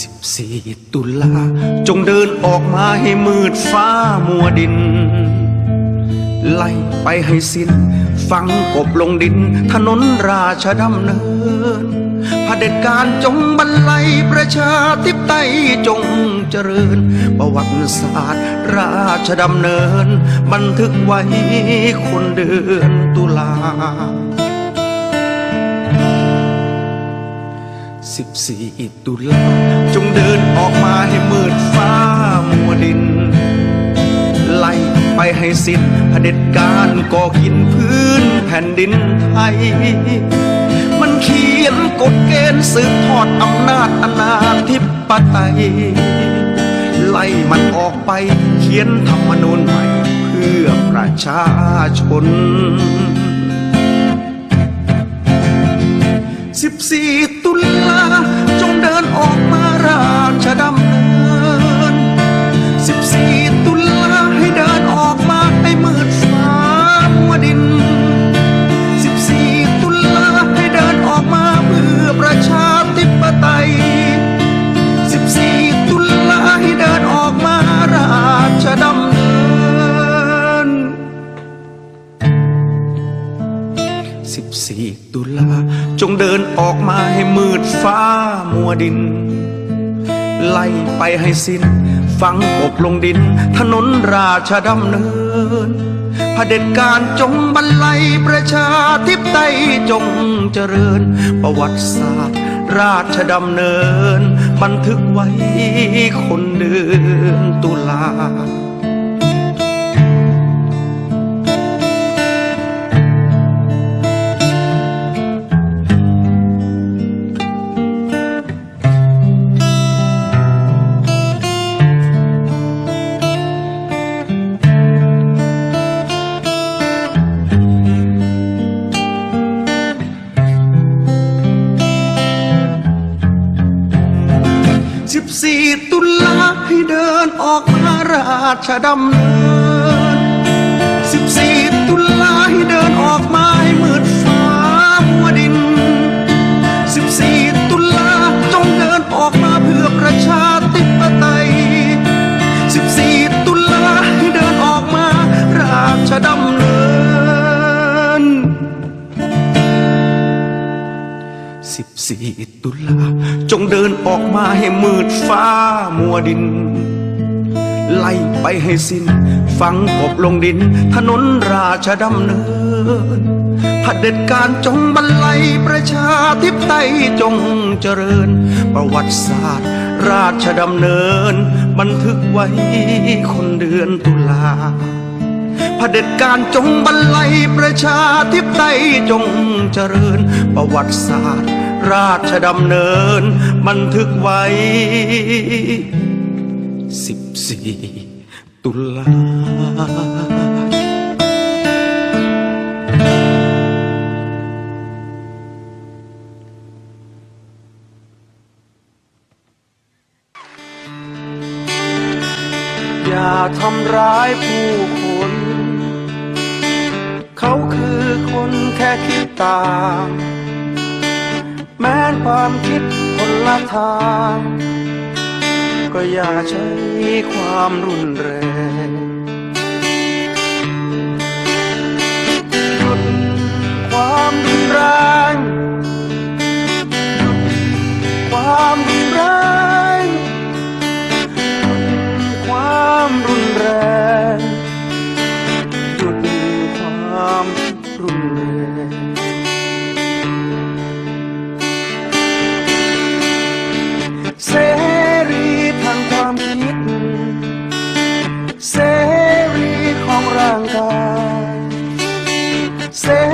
สิบสี่ตุลาจงเดินออกมาให้มืดฟ้ามัวดิน ไล่ไปให้สิ้น ฟังกบลงดิน ถนนราชดำเนิน เผด็จการจงบรรลัยประชาธิปไตยจงเจริญ ประวัติศาสตร์ ราชดำเนิน บันทึกไว้คนเดือนตุลาสิบสี่ตุลาจงเดินออกมาให้มืดฟ้ามัวดิน ไล่ไปให้สิ้นเผด็จการก่อกินพื้นแผ่นดินไทย ขียนกฎเกณฑ์สืบทอดอำนาจอนาธิปไตย ไล่มันออกไปเขียนธรรมนูญใหม่เพื่อประชาชนสิบสี่ตุลาจงเดินออกมา จงเดินออกมาให้มืดฟ้ามัวดิน ไล่ไปให้สิ้น ฟังกบลงดิน ถนนราชดำเนินเด็จการจงบรรลัยประชาธิปไตยจงเจริญ ประวัติศาสตร์ราชดำเนิน บันทึกไว้คนเดือนตุลา สิบสี่ตุลาให้เดินออกมาราชดำเนินสิบสี่ตุลาให้เดินออกมา สี่ตุลา จงเดินออกมาให้มืดฟ้ามัวดิน ไล่ไปให้สิ้นฟังกบลงดิน ถนนราชดำเนินเผด็จการจงบรรลัยประชาธิปไตยจงเจริญ ประวัติศาสตร์ ราชดำเนิน บันทึกไว้คนเดือนตุลาเผด็จการจงบรรลัยประชาธิปไตยจงเจริญประวัติศาสตร์ ราชดำเนิน บันทึกไว้สิบสี่ตุลาอย่าทำร้ายผู้คน เขาคือคนแค่คิดต่าง ม้ความคิดคนละทาง ก็อย่าใช้ความรุนแรง Say